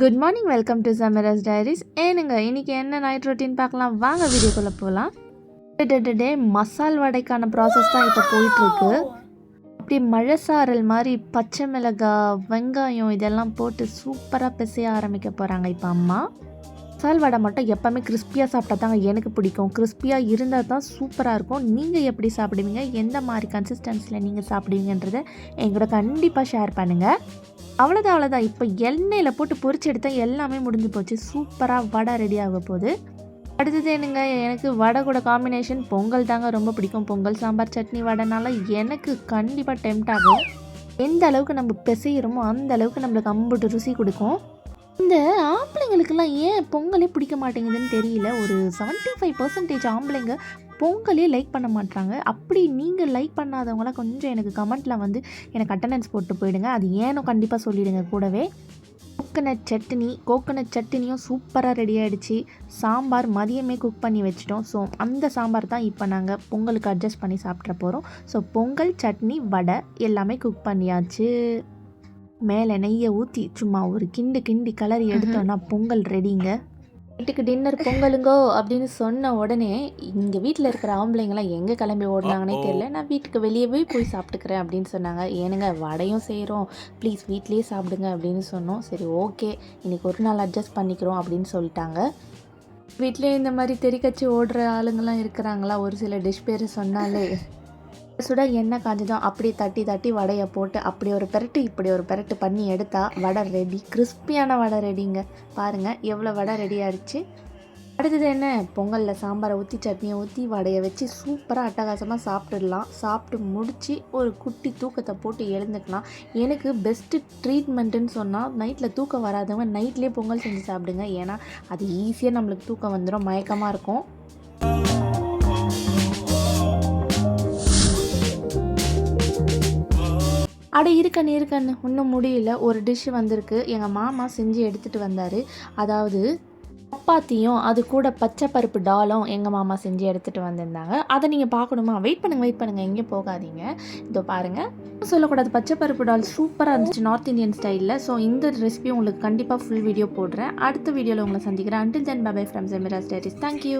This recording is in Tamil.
குட் மார்னிங் வெல்கம் டு சமரஸ் டைரிஸ் ஏனுங்க இன்னைக்கு என்ன நைட் ரொட்டீன் பார்க்கலாம்? வாங்க வீடியோக்குள்ளே போகலாம் டே மசால் வடைக்கான ப்ராசஸ் தான் இப்போ போயிட்டுருக்கு. அப்படி மழை சாரல் மாதிரி பச்சை மிளகாய் வெங்காயம் இதெல்லாம் போட்டு சூப்பராக பிசைய ஆரம்பிக்க போகிறாங்க இப்போ அம்மா. மசால் வடை மட்டும் எப்போவுமே கிறிஸ்பியாக சாப்பிட்டா தாங்க எனக்கு பிடிக்கும். கிறிஸ்பியாக இருந்தால் தான் சூப்பராக இருக்கும். நீங்கள் எப்படி சாப்பிடுவீங்க? எந்த மாதிரி கன்சிஸ்டன்சியில் நீங்கள் சாப்பிடுவீங்கன்றதை எங்களோட கண்டிப்பாக ஷேர் பண்ணுங்கள் அவ்வளோதான் அவ்வளோதான். இப்போ எண்ணெயில் போட்டு பொரிச்சு எடுத்தால் எல்லாமே முடிஞ்சு போச்சு. சூப்பராக வடை ரெடி ஆக போகுது. அடுத்தது என்னங்க? எனக்கு வடை கூட காம்பினேஷன் பொங்கல் தாங்க ரொம்ப பிடிக்கும். பொங்கல் சாம்பார் சட்னி வடைனால எனக்கு கண்டிப்பாக டெம்ட் ஆகும். எந்த அளவுக்கு நம்ம பிசையிறோமோ அந்த அளவுக்கு நம்மளுக்கு அம்புட்டு ருசி கொடுக்கும். இந்த ஆம்பளைங்களுக்கெல்லாம் ஏன் பொங்கலே பிடிக்க மாட்டேங்குதுன்னு தெரியல. ஒரு 75% ஃபைவ் பர்சன்டேஜ் ஆம்பளைங்க பொங்கலே லைக் பண்ண மாட்டாங்க அப்படி நீங்கள் லைக் பண்ணாதவங்களாம் கொஞ்சம் எனக்கு கமெண்ட்டில் வந்து எனக்கு அட்டண்டன்ஸ் போட்டு போயிடுங்க. அது ஏனோ கண்டிப்பாக சொல்லிடுங்க கூடவே. கோகனட் சட்னி கோகனட் சட்னியும் சூப்பராக ரெடி ஆகிடுச்சு சாம்பார் மதியமே குக் பண்ணி வச்சிட்டோம். ஸோ அந்த சாம்பார் தான் இப்போ நாங்கள் பொங்கலுக்கு அட்ஜஸ்ட் பண்ணி சாப்பிட்ற போகிறோம் ஸோ பொங்கல் சட்னி வடை எல்லாமே குக் பண்ணியாச்சு. மேலே நெய்யை ஊற்றி சும்மா ஒரு கிண்டு கிண்டி கலரி எடுத்தோன்னா பொங்கல் ரெடிங்க. வீட்டுக்கு டின்னர் பொங்கலுங்கோ அப்படின்னு சொன்ன உடனே இங்கே வீட்டில் இருக்கிற ஆம்பளைங்களாம் எங்கே கிளம்பி ஓடினாங்கன்னே தெரியல. நான் வீட்டுக்கு வெளியவே போய் சாப்பிட்டுக்கிறேன் அப்படின்னு சொன்னாங்க. ஏனுங்க வடையும் செய்கிறோம் ப்ளீஸ் வீட்லேயே சாப்பிடுங்க அப்படின்னு சொன்னோம். சரி ஓகே இன்னைக்கு ஒரு நாள் அட்ஜஸ்ட் பண்ணிக்கிறோம் அப்படின்னு சொல்லிட்டாங்க. வீட்லேயே இந்த மாதிரி தெறிக்கச்சி ஓடுற ஆளுங்கெல்லாம் இருக்கிறாங்களா? ஒரு சில டிஷ் பேர் சொன்னாலே. சுட எண்ணெய் காஞ்சதும் அப்படியே தட்டி தட்டி வடையை போட்டு அப்படி ஒரு பெரட்டு இப்படி ஒரு பெரட்டு பண்ணி எடுத்தால் வடை ரெடி கிறிஸ்பியான வடை ரெடிங்க பாருங்கள் எவ்வளோ வடை ரெடி ஆயிடுச்சு அடுத்தது என்ன? பொங்கலில் சாம்பாரை ஊற்றி சட்னியை ஊற்றி வடையை வச்சு சூப்பராக அட்டகாசமாக சாப்பிட்டுடலாம். சாப்பிட்டு முடித்து ஒரு குட்டி தூக்கத்தை போட்டு எழுந்துக்கலாம். எனக்கு பெஸ்ட்டு ட்ரீட்மெண்ட்டுன்னு சொன்னால் நைட்டில் தூக்கம் வராதவங்க நைட்லேயே பொங்கல் செஞ்சு சாப்பிடுங்க. ஏன்னா அது ஈஸியாக நம்மளுக்கு தூக்கம் வந்துடும் மயக்கமாக இருக்கும். அட இருக்கண்ணு இருக்கண்ணு இன்னும் முடியல. ஒரு டிஷ் வந்திருக்கு. எங்கள் மாமா செஞ்சு எடுத்துகிட்டு வந்தார். அதாவது சப்பாத்தியும் அது கூட பச்சை பருப்பு டாலும் எங்கள் மாமா செஞ்சு எடுத்துகிட்டு வந்திருந்தாங்க. அதை நீங்கள் பார்க்கணுமா? வெயிட் பண்ணுங்கள் வெயிட் பண்ணுங்கள் எங்கேயும் போகாதீங்க. இதோ பாருங்கள் சொல்லக்கூடாது. பச்சை பருப்பு டால் சூப்பராக இருந்துச்சு நார்த் இந்தியன் ஸ்டைலில் ஸோ இந்த ரெசிபி உங்களுக்கு கண்டிப்பாக ஃபுல் வீடியோ போடுறேன். அடுத்த வீடியோவில் உங்களை சந்திக்கிறேன். அண்டில் தென் பை ஃப்ரம் ஜெமிரா ஸ்டேட்டிஸ் தேங்க்யூ